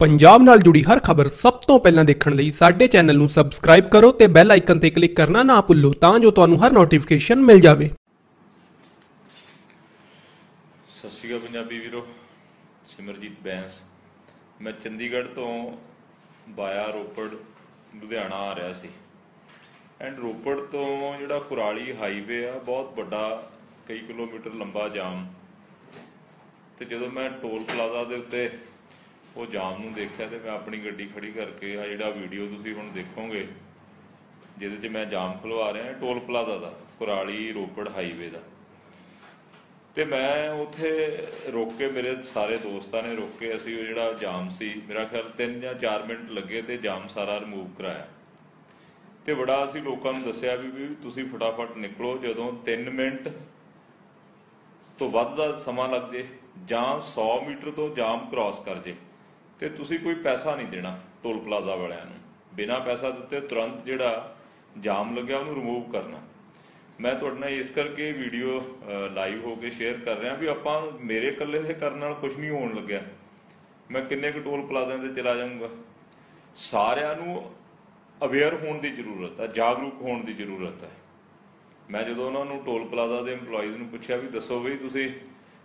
ਪੰਜਾਬ ਨਾਲ ਜੁੜੀ ਹਰ ਖਬਰ ਸਭ ਤੋਂ ਪਹਿਲਾਂ ਦੇਖਣ ਲਈ ਸਾਡੇ ਚੈਨਲ ਨੂੰ ਸਬਸਕ੍ਰਾਈਬ ਕਰੋ ਤੇ ਬੈਲ ਆਈਕਨ ਤੇ ਕਲਿੱਕ ਕਰਨਾ ਨਾ ਭੁੱਲੋ ਤਾਂ ਜੋ ਤੁਹਾਨੂੰ ਹਰ ਨੋਟੀਫਿਕੇਸ਼ਨ ਮਿਲ ਜਾਵੇ। ਸਤਿ ਸ਼੍ਰੀ ਅਕਾਲ ਪੰਜਾਬੀ ਵੀਰੋ, ਸਿਮਰਜੀਤ ਬੈਂਸ। ਮੈਂ ਚੰਡੀਗੜ੍ਹ ਤੋਂ ਬਾਇਆ ਰੋਪੜ, ਲੁਧਿਆਣਾ ਆ ਰਿਹਾ ਸੀ। ਐਂਡ ਰੋਪੜ ਤੋਂ ਜਿਹੜਾ ਕੁਰਾਲੀ ਹਾਈਵੇ ਆ, ਬਹੁਤ ਵੱਡਾ ਕਈ ਕਿਲੋਮੀਟਰ ਲੰਬਾ ਜਾਮ। ਤੇ ਜਦੋਂ ਮੈਂ ਟੋਲ ਪਲਾਜ਼ਾ ਦੇ ਉੱਤੇ ਉਹ ਜਾਮ ਨੂੰ ਦੇਖਿਆ ਤੇ ਮੈਂ ਆਪਣੀ ਗੱਡੀ ਖੜੀ ਕਰਕੇ ਆ ਜਿਹੜਾ ਵੀਡੀਓ ਤੁਸੀਂ ਹੁਣ ਦੇਖੋਗੇ, ਜਿਹਦੇ 'ਚ ਮੈਂ ਜਾਮ ਖਲਵਾ ਰਿਹਾ ਟੋਲ ਪਲਾਜ਼ਾ ਦਾ, ਕੁਰਾਲੀ ਰੋਪੜ ਹਾਈਵੇ ਦਾ। ਤੇ ਮੈਂ ਉੱਥੇ ਰੁਕ ਕੇ ਮੇਰੇ ਸਾਰੇ ਦੋਸਤਾਂ ਨੇ ਰੁਕ ਕੇ ਅਸੀਂ ਉਹ ਜਿਹੜਾ ਜਾਮ ਸੀ, ਮੇਰਾ ਖਿਆਲ 3 ਜਾਂ 4 ਮਿੰਟ ਲੱਗੇ ਤੇ ਜਾਮ ਸਾਰਾ ਰਿਮੂਵ ਕਰਾਇਆ। ਤੇ ਬੜਾ ਅਸੀਂ ਲੋਕਾਂ ਨੂੰ ਦੱਸਿਆ ਵੀ ਵੀ ਤੁਸੀਂ ਫਟਾਫਟ ਨਿਕਲੋ, ਜਦੋਂ 3 ਮਿੰਟ ਤੋਂ ਵੱਧ ਦਾ ਸਮਾਂ ਲੱਗ ਜੇ ਜਾਂ 100 ਮੀਟਰ ਤੋਂ ਜਾਮ ਕ੍ਰਾਸ ਕਰ ਜੇ। ਤੇ ਤੁਸੀਂ ਕੋਈ ਪੈਸਾ ਨਹੀਂ ਦੇਣਾ ਟੋਲ ਪਲਾਜ਼ਾ ਵਾਲਿਆਂ ਨੂੰ। ਬਿਨਾਂ ਪੈਸਾ ਦਿੱਤੇ ਤੁਰੰਤ ਜਿਹੜਾ ਜਾਮ ਲੱਗਿਆ ਉਹਨੂੰ ਰਿਮੂਵ ਕਰਨਾ। ਮੈਂ ਤੁਹਾਡੇ ਨਾਲ ਇਸ ਕਰਕੇ ਵੀਡੀਓ ਲਾਈਵ ਹੋ ਕੇ ਸ਼ੇਅਰ ਕਰ ਰਿਹਾ ਵੀ ਆਪਾਂ ਮੇਰੇ ਇਕੱਲੇ ਦੇ ਕਰਨ ਨਾਲ ਕੁਝ ਨਹੀਂ ਹੋਣ ਲੱਗਿਆ। ਮੈਂ ਕਿੰਨੇ ਕੁ ਟੋਲ ਪਲਾਜ਼ਿਆਂ ਤੇ ਚਲਾ ਜਾਊਂਗਾ। ਸਾਰਿਆਂ ਨੂੰ ਅਵੇਅਰ ਹੋਣ ਦੀ ਜ਼ਰੂਰਤ ਹੈ, ਜਾਗਰੂਕ ਹੋਣ ਦੀ ਜ਼ਰੂਰਤ ਹੈ। ਮੈਂ ਜਦੋਂ ਉਹਨਾਂ ਨੂੰ ਟੋਲ ਪਲਾਜ਼ਾ ਦੇ EMPLOYEES ਨੂੰ ਪੁੱਛਿਆ ਵੀ ਦੱਸੋ ਵੀ ਤੁਸੀਂ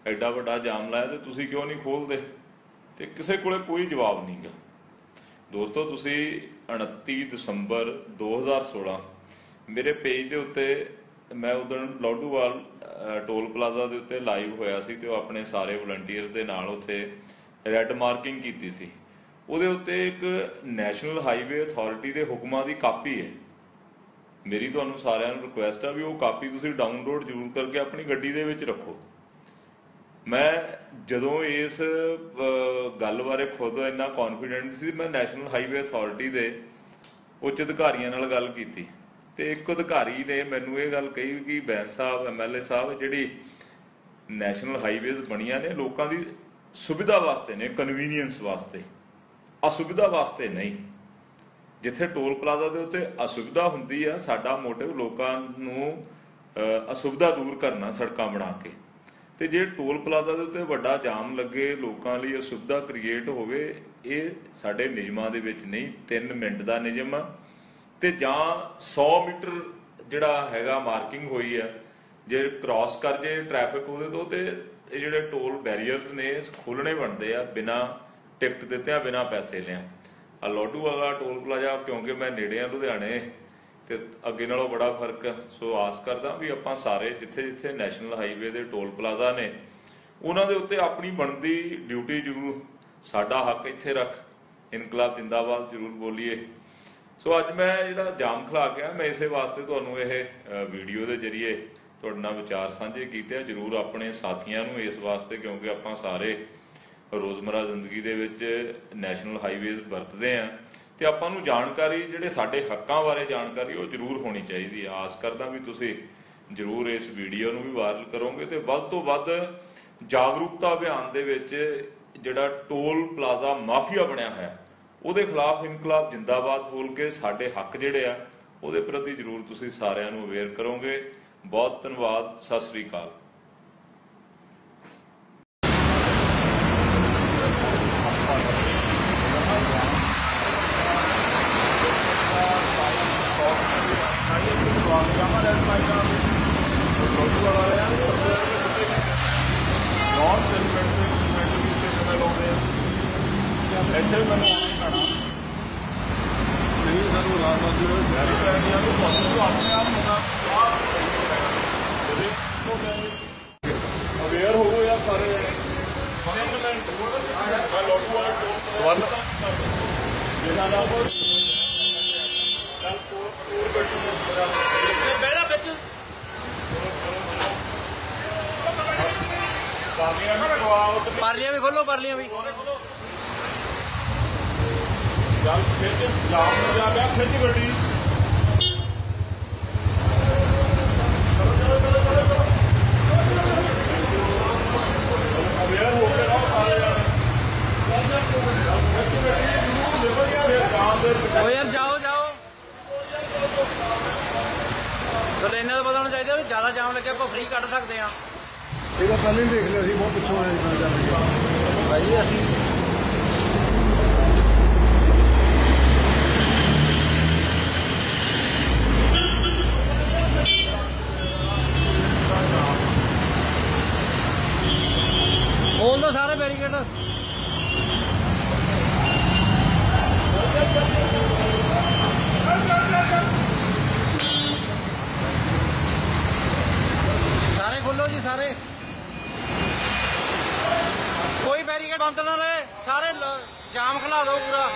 ਐਡਾ ਵੱਡਾ ਜਾਮ ਲਾਇਆ ਤੇ ਤੁਸੀਂ ਕਿਉਂ ਨਹੀਂ ਖੋਲਦੇ ਤੇ ਕਿਸੇ ਕੋਲੇ ਕੋਈ ਜਵਾਬ ਨਹੀਂਗਾ। ਦੋਸਤੋ, ਤੁਸੀਂ 29 ਦਸੰਬਰ 2016 ਮੇਰੇ ਪੇਜ ਦੇ ਉੱਤੇ ਮੈਂ ਉਦੋਂ ਲੋਡੂਵਾਲ ਟੋਲ ਪਲਾਜ਼ਾ ਦੇ ਉੱਤੇ ਲਾਈਵ ਹੋਇਆ ਸੀ ਤੇ ਉਹ ਆਪਣੇ ਸਾਰੇ ਵਲੰਟੀਅਰਸ ਦੇ ਨਾਲ ਉੱਥੇ ਰੈੱਡ ਮਾਰਕਿੰਗ ਕੀਤੀ ਸੀ। ਉਹਦੇ ਉੱਤੇ ਇੱਕ ਨੈਸ਼ਨਲ ਹਾਈਵੇ ਅਥਾਰਟੀ ਦੇ ਹੁਕਮਾਂ ਦੀ ਕਾਪੀ ਹੈ। ਮੇਰੀ ਤੁਹਾਨੂੰ ਸਾਰਿਆਂ ਨੂੰ ਰਿਕੁਐਸਟ ਆ ਵੀ ਉਹ ਕਾਪੀ ਤੁਸੀਂ ਡਾਊਨਲੋਡ ਜ਼ਰੂਰ ਕਰਕੇ ਆਪਣੀ ਗੱਡੀ ਦੇ ਵਿੱਚ ਰੱਖੋ। ਮੈਂ ਜਦੋਂ ਇਸ ਗੱਲ ਬਾਰੇ ਖੁਦ ਇੰਨਾ ਕੌਨਫੀਡੈਂਟ ਸੀ, ਮੈਂ ਨੈਸ਼ਨਲ ਹਾਈਵੇ ਅਥਾਰਟੀ ਦੇ ਉੱਚ ਅਧਿਕਾਰੀਆਂ ਨਾਲ ਗੱਲ ਕੀਤੀ। ਤੇ ਇੱਕ ਅਧਿਕਾਰੀ ਨੇ ਮੈਨੂੰ ਇਹ ਗੱਲ ਕਹੀ ਕਿ ਬੈਂਸ ਸਾਹਿਬ ਐਮਐਲਏ ਸਾਹਿਬ, ਜਿਹੜੀ ਨੈਸ਼ਨਲ ਹਾਈਵੇਜ਼ ਬਣੀਆਂ ਨੇ, ਲੋਕਾਂ ਦੀ ਸੁਵਿਧਾ ਵਾਸਤੇ ਨੇ ਕਨਵੀਨੀਅੰਸ ਵਾਸਤੇ। ਅਸੁਵਿਧਾ ਵਾਸਤੇ ਨਹੀਂ। ਜਿੱਥੇ ਟੋਲ ਪਲਾਜ਼ਾ ਦੇ ਉੱਤੇ ਅਸੁਵਿਧਾ ਹੁੰਦੀ ਆ, ਸਾਡਾ ਮੋਟਿਵ ਲੋਕਾਂ ਨੂੰ ਅਸੁਵਿਧਾ ਦੂਰ ਕਰਨਾ ਸੜਕਾਂ ਬਣਾ ਕੇ। ਤੇ ਜੇ ਟੋਲ ਪਲਾਜ਼ਾ ਦੇ ਉੱਤੇ ਵੱਡਾ ਜਾਮ ਲੱਗੇ, ਲੋਕਾਂ ਲਈ ਅਸੁਵਿਧਾ ਕ੍ਰੀਏਟ ਹੋਵੇ, ਇਹ ਸਾਡੇ ਨਿਯਮਾਂ ਦੇ ਵਿੱਚ ਨਹੀਂ 3 ਮਿੰਟ ਦਾ ਨਿਯਮ ਆ। ਤੇ ਜਾਂ 100 ਮੀਟਰ ਜਿਹੜਾ ਹੈਗਾ ਮਾਰਕਿੰਗ ਹੋਈ ਆ, ਜੇ ਕ੍ਰਾਸ ਕਰ ਜੇ ਟ੍ਰੈਫਿਕ ਉਹਦੇ ਤੋਂ, ਤੇ ਇਹ ਜਿਹੜੇ ਟੋਲ ਬੈਰੀਅਰਸ ਨੇ ਖੋਲਣੇ ਬਣਦੇ ਆ ਬਿਨਾ ਟਿਕਟ ਦਿੱਤਿਆਂ, ਬਿਨਾ ਪੈਸੇ ਲਿਆ। ਆ ਲੋਡੂ ਵਾਲਾ ਟੋਲ ਪਲਾਜ਼ਾ, ਕਿਉਂਕਿ ਮੈਂ ਨੇੜੇ ਆ ਲੁਧਿਆਣੇ ਤੇ ਅੱਗੇ ਨਾਲੋਂ ਬੜਾ ਫ਼ਰਕ ਹੈ। ਸੋ ਆਸ ਕਰਦਾ ਵੀ ਆਪਾਂ ਸਾਰੇ ਜਿੱਥੇ ਜਿੱਥੇ ਨੈਸ਼ਨਲ ਹਾਈਵੇ ਦੇ ਟੋਲ ਪਲਾਜ਼ਾ ਨੇ, ਉਹਨਾਂ ਦੇ ਉੱਤੇ ਆਪਣੀ ਬਣਦੀ ਡਿਊਟੀ ਜ਼ਰੂਰ, ਸਾਡਾ ਹੱਕ ਇੱਥੇ ਰੱਖ। ਇਨਕਲਾਬ ਜਿੰਦਾਬਾਦ, ਜ਼ਰੂਰ ਬੋਲੀਏ। ਸੋ ਅੱਜ ਮੈਂ ਜਿਹੜਾ ਜਾਮ ਖਲਾ ਗਿਆ ਮੈਂ ਇਸੇ ਵਾਸਤੇ ਤੁਹਾਨੂੰ ਇਹ ਵੀਡੀਓ ਦੇ ਜ਼ਰੀਏ ਤੁਹਾਡੇ ਨਾਲ ਵਿਚਾਰ ਸਾਂਝੇ ਕੀਤੇ ਆ। ਜਰੂਰ ਆਪਣੇ ਸਾਥੀਆਂ ਨੂੰ ਇਸ ਵਾਸਤੇ, ਕਿਉਂਕਿ ਆਪਾਂ ਸਾਰੇ ਰੋਜ਼ਮਰਾ ਜ਼ਿੰਦਗੀ ਦੇ ਵਿੱਚ ਨੈਸ਼ਨਲ ਹਾਈਵੇਜ਼ ਵਰਤਦੇ ਆ। ਤੇ ਆਪਾਂ ਨੂੰ ਜਾਣਕਾਰੀ, ਜਿਹੜੇ ਸਾਡੇ ਹੱਕਾਂ ਬਾਰੇ ਜਾਣਕਾਰੀ, ਉਹ ਜਰੂਰ ਹੋਣੀ ਚਾਹੀਦੀ ਆ ਆਸ ਕਰਦਾ ਵੀ ਤੁਸੀਂ ਜਰੂਰ ਇਸ ਵੀਡੀਓ ਨੂੰ ਵੀ ਵਾਇਰਲ ਕਰੋਗੇ ਤੇ ਵੱਧ ਤੋਂ ਵੱਧ ਜਾਗਰੂਕਤਾ ਅਭਿਆਨ ਦੇ ਵਿੱਚ ਜਿਹੜਾ ਟੋਲ ਪਲਾਜ਼ਾ ਮਾਫੀਆ ਬਣਿਆ ਹੋਇਆ, ਉਹਦੇ ਖਿਲਾਫ ਇਨਕਲਾਬ ਜਿੰਦਾਬਾਦ ਬੋਲ ਕੇ ਸਾਡੇ ਹੱਕ ਜਿਹੜੇ ਆ, ਉਹਦੇ ਪ੍ਰਤੀ ਜਰੂਰ ਤੁਸੀਂ ਸਾਰਿਆਂ ਨੂੰ ਅਵੇਅਰ ਕਰੋਗੇ। ਬਹੁਤ ਧੰਨਵਾਦ, ਸਤਿ ਸ੍ਰੀ ਅਕਾਲ। ਇੱਥੇ ਵੀ ਮੈਨੂੰ ਆਉਣਾ ਹੀ ਪੈਣਾ। ਨਹੀਂ ਸਾਨੂੰ ਰਾਤ ਰਾਤ ਨੂੰ ਆ ਤੁਹਾਨੂੰ ਆਪਣੇ ਆਪ ਅਵੇਅਰ ਹੋਵੋ ਯਾਰ ਸਾਰੇ। ਮੈਂ ਲੋਟੂ ਵਾਲਾ ਕੋਲ ਕੋਲ ਬੈਠੋ ਬੈਠਾ ਪਰਲੀਆਂ ਵੀ ਖੋਲੋ ਪਰਲੀਆਂ ਵੀ। ਚੱਲ ਖਿੱਚ ਜਾਮ ਹੋ ਜਾ ਪਿਆ ਖਿੱਚ ਗੱਡੀ। ਅਵੇਅਰ ਹੋ ਕੇ ਰਹੋ ਸਾਰੇ ਜਾਣੇ। ਖਿੱਚ ਗੱਡੀ ਜ਼ਰੂਰ ਦੇਖੋ ਯਾਰ ਇਹ ਜਾਮ ਦੇ ਓ ਯਾਰ ਜਾਓ ਜਾਓ। ਚਲੋ ਇਹਨਾਂ ਦਾ ਪਤਾ ਹੋਣਾ ਚਾਹੀਦਾ ਵੀ ਜ਼ਿਆਦਾ ਜਾਮ ਲੱਗਿਆ ਆਪਾਂ ਫ੍ਰੀ ਕੱਢ ਸਕਦੇ ਆ ਇਹਦਾ ਪਹਿਲਾਂ ਹੀ ਦੇਖ ਲਿਆ ਸੀ ਬਹੁਤ ਪਿੱਛੋਂ ਆਇਆ ਜਾਂਦਾ ਭਾਈ ਅਸੀਂ ਬੈਰੀਕੇਡ। ਸਾਰੇ ਖੋਲੋ ਜੀ, ਸਾਰੇ। ਕੋਈ ਬੈਰੀਕੇਡ ਬੰਦ ਨਾ ਰਹੇ। ਸਾਰੇ ਜਾਮ ਖਲਾ ਦਿਓ ਪੂਰਾ।